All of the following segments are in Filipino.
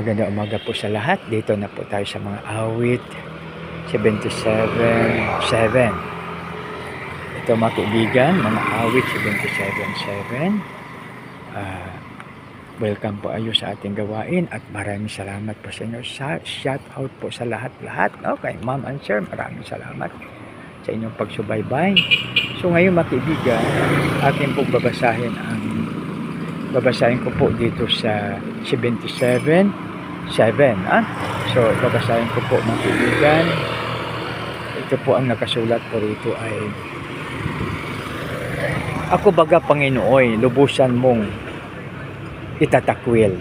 Magandang umaga po sa lahat. Dito na po tayo sa mga awit 77.7. Ito mga kaibigan, mga awit 77.7. Ah, welcome po ayo sa ating gawain at maraming salamat po sa inyo. Sa, shout out po sa lahat-lahat. Okay, ma'am and sir, maraming salamat sa inyong pagsubaybay. So ngayon mga kaibigan, atin po babasahin ang babasahin ko po dito sa 77 7 ah? so babasahin ko po mga kaibigan. Ito po ang nakasulat po rito ay ako baga Panginooy lubusan mong itatakwil.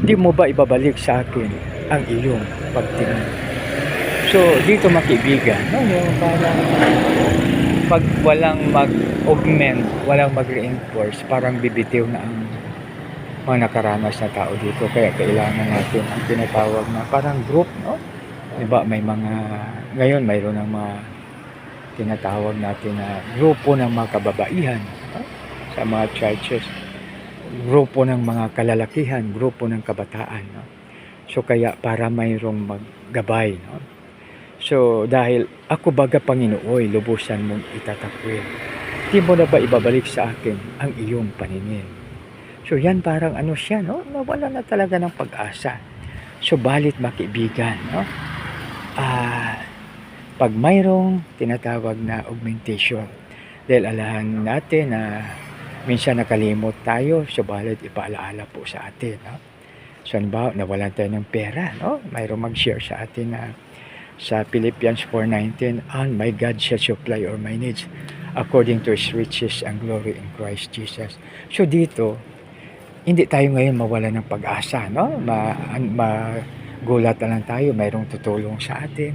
Di mo ba ibabalik sa akin ang iyong pagtingin? So dito mga kaibigan yung parang pag walang mag-augment walang mag-reinforce parang bibitiw na ang mga nakaranas na tao dito kaya kailangan natin ang tinatawag na parang group no diba may mga ngayon mayroon ng mga tinatawag natin na grupo ng mga kababaihan no? sa mga churches grupo ng mga kalalakihan grupo ng kabataan no? so kaya para mayroong maggabay no? so dahil ako baga Panginooy lubusan mong itatakwil di mo na ba ibabalik sa akin ang iyong paningin So yan parang ano siya, no? Nawala na talaga ng pag-asa. So balit makibigan, no? Ah, pag mayroong tinatawag na augmentation, dahil alahan natin na minsan nakalimot tayo, so balit ipaalaala po sa atin, no? So halimbawa, nawalan tayo ng pera, no? Mayroong mag-share sa atin na sa Philippians 4.19, and my God shall supply all my needs according to His riches and glory in Christ Jesus. So dito, hindi tayo ngayon mawala ng pag-asa, no? Ma, magulat na lang tayo, mayroong tutulong sa atin,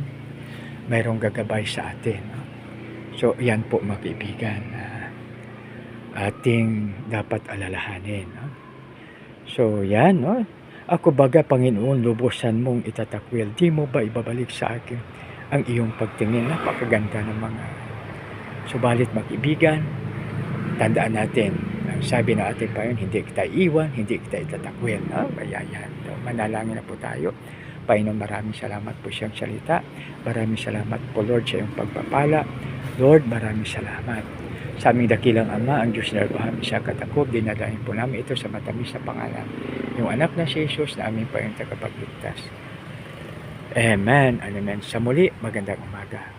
mayroong gagabay sa atin. No? So, yan po mga kaibigan na ating dapat alalahanin. No? So, yan, no? Ako baga, Panginoon, lubusan mong itatakwil. Di mo ba ibabalik sa akin ang iyong pagtingin? Napakaganda ng mga subalit mga kaibigan. Tandaan natin, sabi ng ating Panginoon, hindi kita iwan, hindi kita itatakwil. No? Kaya yan, no? manalangin na po tayo. Panginoon, maraming salamat po siyang salita. Maraming salamat po, Lord, sa iyong pagpapala. Lord, maraming salamat. Sa aming dakilang Ama, ang Diyos na Abraham, siya katakob, dinadahin po namin ito sa matamis na pangalan. Yung anak na si Jesus na aming Panginoon tagapagligtas. Amen. Amen. Sa muli, magandang umaga.